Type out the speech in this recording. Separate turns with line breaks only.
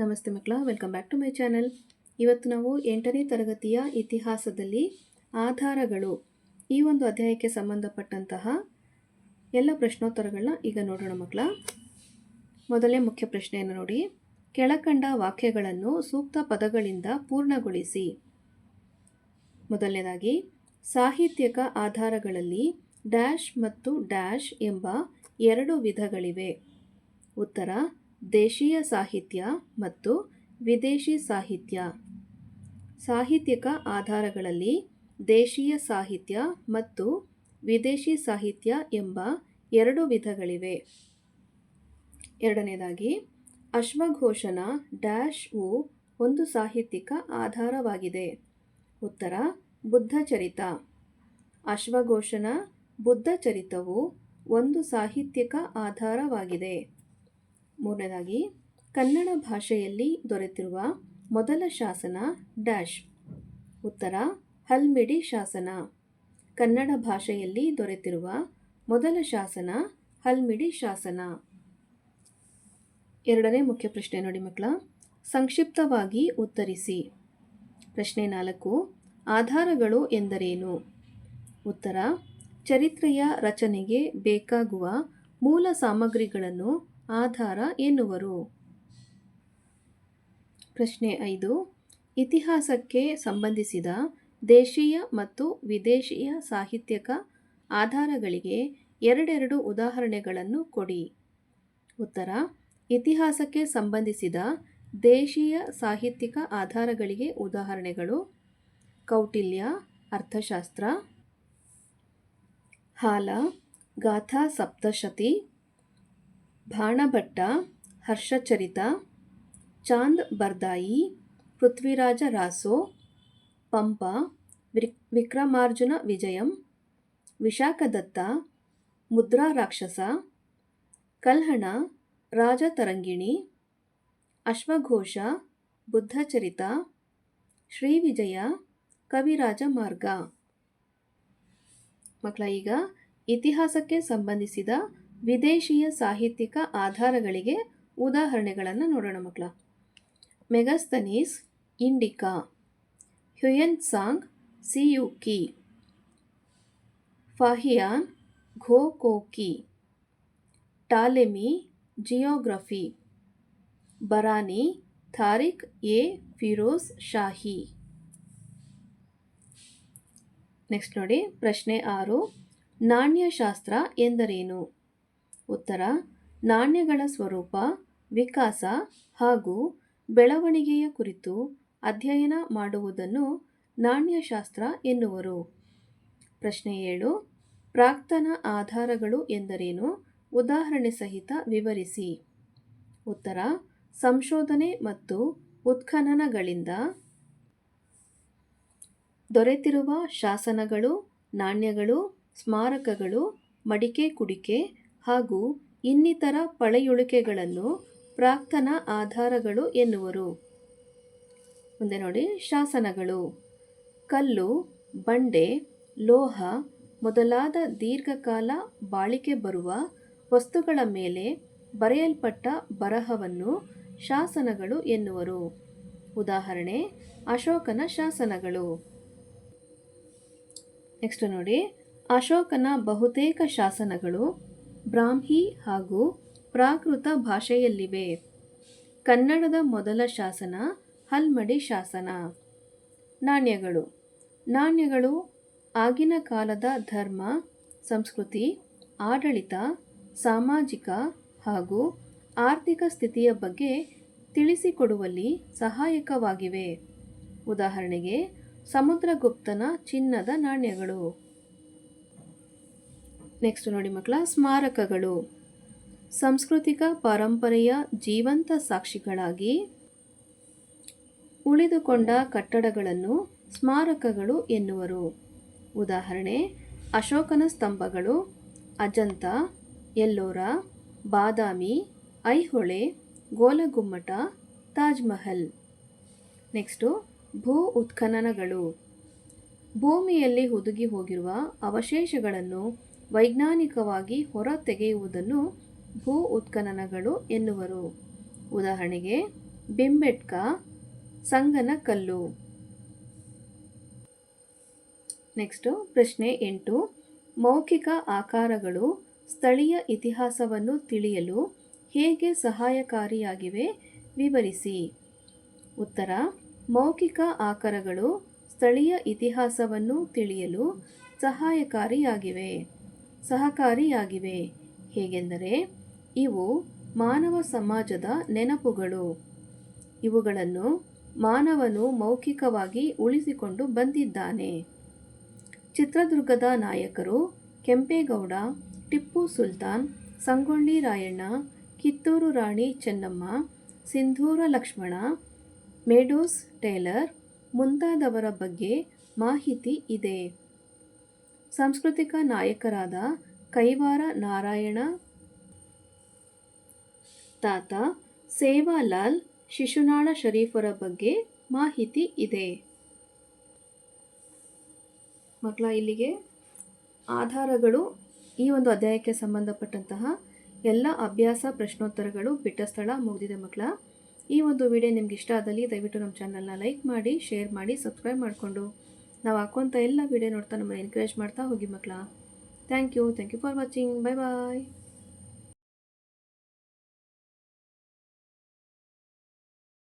ನಮಸ್ತೆ ಮಕ್ಕಳ welcome back to my channel ಇವತ್ತು ನಾವು ಎಂಟನೇ ತರಗತಿಯ ಇತಿಹಾಸದಲ್ಲಿ ಆಧಾರಗಳು ಈ ಒಂದು ಅಧ್ಯಾಯಕ್ಕೆ ಸಂಬಂಧಪಟ್ಟಂತಹ ಎಲ್ಲ ಪ್ರಶ್ನೋತ್ತರಗಳನ್ನ ಈಗ ನೋಡೋಣ ಮಕ್ಕಳ. ಮೊದಲೇ ಮುಖ್ಯ ಪ್ರಶ್ನೆಯನ್ನು ನೋಡಿ. ಕೆಳಕಂಡ ವಾಕ್ಯಗಳನ್ನು ಸೂಕ್ತ ಪದಗಳಿಂದ ಪೂರ್ಣಗೊಳಿಸಿ. ಮೊದಲನೇದಾಗಿ, ಸಾಹಿತ್ಯಕ ಆಧಾರಗಳಲ್ಲಿ ಡ್ಯಾಶ್ ಮತ್ತು ಡ್ಯಾಶ್ ಎಂಬ ಎರಡು ವಿಧಗಳಿವೆ. ಉತ್ತರ ದೇಶೀಯ ಸಾಹಿತ್ಯ ಮತ್ತು ವಿದೇಶಿ ಸಾಹಿತ್ಯ. ಸಾಹಿತ್ಯಕ ಆಧಾರಗಳಲ್ಲಿ ದೇಶೀಯ ಸಾಹಿತ್ಯ ಮತ್ತು ವಿದೇಶಿ ಸಾಹಿತ್ಯ ಎಂಬ ಎರಡು ವಿಧಗಳಿವೆ. ಎರಡನೇದಾಗಿ, ಅಶ್ವಘೋಷನ ಡ್ಯಾಶ್ವು ಒಂದು ಸಾಹಿತ್ಯಿಕ ಆಧಾರವಾಗಿದೆ. ಉತ್ತರ ಬುದ್ಧಚರಿತ ಅಶ್ವಘೋಷನ ಬುದ್ಧಚರಿತವು ಒಂದು ಸಾಹಿತ್ಯಿಕ ಆಧಾರವಾಗಿದೆ. ಮೂರನೇದಾಗಿ, ಕನ್ನಡ ಭಾಷೆಯಲ್ಲಿ ದೊರೆತಿರುವ ಮೊದಲ ಶಾಸನ ಡ್ಯಾಶ್. ಉತ್ತರ, ಹಲ್ಮಿಡಿ ಶಾಸನ. ಕನ್ನಡ ಭಾಷೆಯಲ್ಲಿ ದೊರೆತಿರುವ ಮೊದಲ ಶಾಸನ ಹಲ್ಮಿಡಿ ಶಾಸನ. ಎರಡನೇ ಮುಖ್ಯ ಪ್ರಶ್ನೆ ನೋಡಿ ಮಕ್ಕಳ. ಸಂಕ್ಷಿಪ್ತವಾಗಿ ಉತ್ತರಿಸಿ. ಪ್ರಶ್ನೆ ನಾಲ್ಕು, ಆಧಾರಗಳು ಎಂದರೇನು? ಉತ್ತರ, ಚರಿತ್ರೆಯ ರಚನೆಗೆ ಬೇಕಾಗುವ ಮೂಲ ಸಾಮಗ್ರಿಗಳನ್ನು ಆಧಾರ ಎನ್ನುವರು. ಪ್ರಶ್ನೆ ಐದು. ಇತಿಹಾಸಕ್ಕೆ ಸಂಬಂಧಿಸಿದ ದೇಶೀಯ ಮತ್ತು ವಿದೇಶೀಯ ಸಾಹಿತ್ಯಕ ಆಧಾರಗಳಿಗೆ ಎರಡೆರಡು ಉದಾಹರಣೆಗಳನ್ನು ಕೊಡಿ. ಉತ್ತರ. ಇತಿಹಾಸಕ್ಕೆ ಸಂಬಂಧಿಸಿದ ದೇಶೀಯ ಸಾಹಿತ್ಯಿಕ ಆಧಾರಗಳಿಗೆ ಉದಾಹರಣೆಗಳು. ಕೌಟಿಲ್ಯ, ಅರ್ಥಶಾಸ್ತ್ರ. ಹಾಲ, ಗಾಥಾ ಸಪ್ತಶತಿ. ಬಾಣಭಟ್ಟ ಹರ್ಷಚರಿತ, ಚಾಂದ್ ಬರ್ದಾಯಿ, ಪೃಥ್ವಿರಾಜ ರಾಸೋ, ಪಂಪ ವಿಕ್ರಮಾರ್ಜುನ ವಿಜಯಂ, ವಿಶಾಖದತ್ತ, ಮುದ್ರಾ ರಾಕ್ಷಸ, ಕಲ್ಹಣ ರಾಜತರಂಗಿಣಿ ಅಶ್ವಘೋಷ, ಬುದ್ಧಚರಿತ ಶ್ರೀವಿಜಯ ಕವಿರಾಜ ಮಾರ್ಗ. ಮಕ್ಕಳ ಈಗ ಇತಿಹಾಸಕ್ಕೆ ಸಂಬಂಧಿಸಿದ ವಿದೇಶಿಯ ಸಾಹಿತ್ಯಿಕ ಆಧಾರಗಳಿಗೆ ಉದಾಹರಣೆಗಳನ್ನು ನೋಡೋಣ ಮಕ್ಕಳ. Megasthenes, Indica. Hiuen Tsang, Siyuki. Fahien, ಘೋಕೋಕಿ. Ptolemy, geography. Barani, Tarikh e. Firoz Shahi. Next ನೋಡಿ, ಪ್ರಶ್ನೆ ಆರು. ನಾಣ್ಯಶಾಸ್ತ್ರ ಎಂದರೇನು? ಉತ್ತರ, ನಾಣ್ಯಗಳ ಸ್ವರೂಪ, ವಿಕಾಸ ಹಾಗೂ ಬೆಳವಣಿಗೆಯ ಕುರಿತು ಅಧ್ಯಯನ ಮಾಡುವುದನ್ನು ನಾಣ್ಯಶಾಸ್ತ್ರ ಎನ್ನುವರು. ಪ್ರಶ್ನೆ ಏಳು, ಪ್ರಾಕ್ತನ ಆಧಾರಗಳು ಎಂದರೇನು? ಉದಾಹರಣೆ ಸಹಿತ ವಿವರಿಸಿ. ಉತ್ತರ, ಸಂಶೋಧನೆ ಮತ್ತು ಉತ್ಖನನಗಳಿಂದ ದೊರೆತಿರುವ ಶಾಸನಗಳು, ನಾಣ್ಯಗಳು, ಸ್ಮಾರಕಗಳು, ಮಡಿಕೆ ಕುಡಿಕೆ ಹಾಗೂ ಇನ್ನಿತರ ಪಳೆಯುಳಿಕೆಗಳನ್ನು ಪ್ರಾಕ್ತನ ಆಧಾರಗಳು ಎನ್ನುವರು. ಮುಂದೆ ನೋಡಿ, ಶಾಸನಗಳು. ಕಲ್ಲು, ಬಂಡೆ, ಲೋಹ ಮೊದಲಾದ ದೀರ್ಘಕಾಲ ಬಾಳಿಕೆ ಬರುವ ವಸ್ತುಗಳ ಮೇಲೆ ಬರೆಯಲ್ಪಟ್ಟ ಬರಹವನ್ನು ಶಾಸನಗಳು ಎನ್ನುವರು. ಉದಾಹರಣೆ, ಅಶೋಕನ ಶಾಸನಗಳು. ನೆಕ್ಸ್ಟ್ ನೋಡಿ, ಅಶೋಕನ ಬಹುತೇಕ ಶಾಸನಗಳು. ಬ್ರಾಹ್ಮಿ ಹಾಗೂ ಪ್ರಾಕೃತ ಭಾಷೆಯಲ್ಲಿವೆ. ಕನ್ನಡದ ಮೊದಲ ಶಾಸನ ಹಲ್ಮಡಿ ಶಾಸನ. ನಾಣ್ಯಗಳು. ನಾಣ್ಯಗಳು ಆಗಿನ ಕಾಲದ ಧರ್ಮ, ಸಂಸ್ಕೃತಿ, ಆಡಳಿತ, ಸಾಮಾಜಿಕ ಹಾಗೂ ಆರ್ಥಿಕ ಸ್ಥಿತಿಯ ಬಗ್ಗೆ ತಿಳಿಸಿಕೊಡುವಲ್ಲಿ ಸಹಾಯಕವಾಗಿವೆ. ಉದಾಹರಣೆಗೆ ಸಮುದ್ರಗುಪ್ತನ ಚಿನ್ನದ ನಾಣ್ಯಗಳು. ನೆಕ್ಸ್ಟ್ ನೋಡಿ ಮಕ್ಕಳ, ಸ್ಮಾರಕಗಳು. ಸಾಂಸ್ಕೃತಿಕ ಪರಂಪರೆಯ ಜೀವಂತ ಸಾಕ್ಷಿಗಳಾಗಿ ಉಳಿದುಕೊಂಡ ಕಟ್ಟಡಗಳನ್ನು ಸ್ಮಾರಕಗಳು ಎನ್ನುವರು. ಉದಾಹರಣೆ, ಅಶೋಕನ ಸ್ತಂಭಗಳು, ಅಜಂತ, ಎಲ್ಲೋರ, ಬಾದಾಮಿ, ಐಹೊಳೆ, ಗೋಲಗುಮ್ಮಟ, ತಾಜ್ಮಹಲ್. ನೆಕ್ಸ್ಟು ಭೂ ಉತ್ಖನನಗಳು. ಭೂಮಿಯಲ್ಲಿ ಹುದುಗಿ ಹೋಗಿರುವ ಅವಶೇಷಗಳನ್ನು ವೈಜ್ಞಾನಿಕವಾಗಿ ಹೊರತೆಗೆಯುವುದನ್ನು ಭೂ ಉತ್ಖನನಗಳು ಎನ್ನುವರು. ಉದಾಹರಣೆಗೆ, ಬಿಂಬೆಟ್ಕ ಸಂಗನ ಕಲ್ಲು. ನೆಕ್ಸ್ಟು, ಪ್ರಶ್ನೆ ಎಂಟು. ಮೌಖಿಕ ಆಕಾರಗಳು ಸ್ಥಳೀಯ ಇತಿಹಾಸವನ್ನು ತಿಳಿಯಲು ಹೇಗೆ ಸಹಾಯಕಾರಿಯಾಗಿವೆ? ವಿವರಿಸಿ. ಉತ್ತರ. ಮೌಖಿಕ ಆಕಾರಗಳು ಸ್ಥಳೀಯ ಇತಿಹಾಸವನ್ನು ತಿಳಿಯಲು ಸಹಾಯಕಾರಿಯಾಗಿವೆ. ಸಹಕಾರಿಯಾಗಿವೆ. ಹೇಗೆಂದರೆ, ಇವು ಮಾನವ ಸಮಾಜದ ನೆನಪುಗಳು. ಇವುಗಳನ್ನು ಮಾನವನು ಮೌಖಿಕವಾಗಿ ಉಳಿಸಿಕೊಂಡು ಬಂದಿದ್ದಾನೆ. ಚಿತ್ರದುರ್ಗದ ನಾಯಕರು ಕೆಂಪೇಗೌಡ, ಟಿಪ್ಪು ಸುಲ್ತಾನ್, ಸಂಗೊಳ್ಳಿ ರಾಯಣ್ಣ, ಕಿತ್ತೂರು ರಾಣಿ ಚೆನ್ನಮ್ಮ, ಸಿಂಧೂರ ಲಕ್ಷ್ಮಣ, ಮೇಡೋಸ್ ಟೇಲರ್ ಮುಂತಾದವರ ಬಗ್ಗೆ ಮಾಹಿತಿ ಇದೆ. ಸಾಂಸ್ಕೃತಿಕ ನಾಯಕರಾದ ಕೈವಾರ ನಾರಾಯಣ, ತಾತ ಸೇವಾಲಾಲ್, ಶಿಶುನಾಳ ಶರೀಫರ ಬಗ್ಗೆ ಮಾಹಿತಿ ಇದೆ. ಮಕ್ಕಳ ಇಲ್ಲಿಗೆ ಆಧಾರಗಳು ಈ ಒಂದು ಅಧ್ಯಾಯಕ್ಕೆ ಸಂಬಂಧಪಟ್ಟಂತಹ ಎಲ್ಲ ಅಭ್ಯಾಸ ಪ್ರಶ್ನೋತ್ತರಗಳು ಬಿಟ್ಟ ಸ್ಥಳ ಮುಗಿದಿದೆ ಮಕ್ಕಳ ಈ ಒಂದು ವಿಡಿಯೋ ನಿಮ್ಗೆ ಇಷ್ಟ ಆದಲ್ಲಿ ದಯವಿಟ್ಟು ನಮ್ಮ ಚಾನಲ್ನ ಲೈಕ್ ಮಾಡಿ, ಶೇರ್ ಮಾಡಿ, ಸಬ್ಸ್ಕ್ರೈಬ್ ಮಾಡಿಕೊಂಡು. ನಾವು ಹಾಕುವಂಥ ಎಲ್ಲ ವಿಡಿಯೋ ನೋಡ್ತಾ ನಮ್ಮನ್ನು ಎನ್ಕರೇಜ್ ಮಾಡ್ತಾ ಹೋಗಿ ಮಕ್ಕಳ thank you thank you for watching bye bye